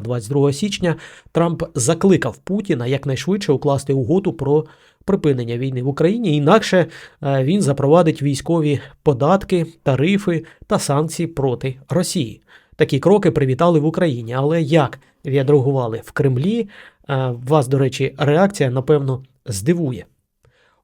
22 січня Трамп закликав Путіна якнайшвидше укласти угоду про припинення війни в Україні, інакше е, він запровадить військові податки, тарифи та санкції проти Росії. Такі кроки привітали в Україні, але як відреагували в Кремлі? Е, Вас, до речі, реакція, напевно, здивує.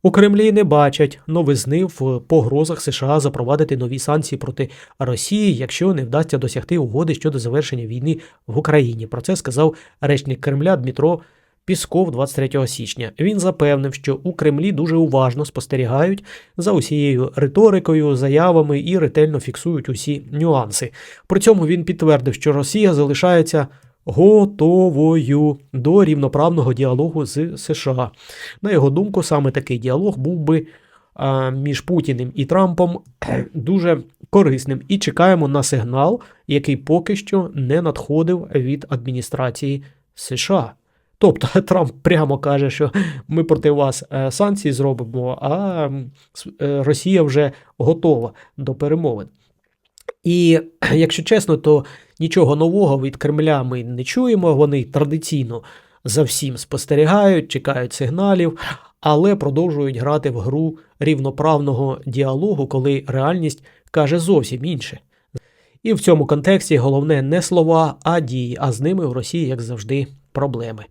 У Кремлі не бачать новизни в погрозах США запровадити нові санкції проти Росії, якщо не вдасться досягти угоди щодо завершення війни в Україні. Про це сказав речник Кремля Дмитро Пісков 23 січня. Він запевнив, що у Кремлі дуже уважно спостерігають за усією риторикою, заявами і ретельно фіксують усі нюанси. При цьому він підтвердив, що Росія залишається готовою до рівноправного діалогу з США. На його думку, саме такий діалог був би між Путіним і Трампом дуже корисним. І чекаємо на сигнал, який поки що не надходив від адміністрації США. Тобто Трамп прямо каже, що ми проти вас е, санкції зробимо, а е, Росія вже готова до перемовин. І якщо чесно, то нічого нового від Кремля ми не чуємо. Вони традиційно за всім спостерігають, чекають сигналів, але продовжують грати в гру рівноправного діалогу, коли реальність каже зовсім інше. І в цьому контексті головне не слова, а дії, а з ними в Росії, як завжди, проблеми.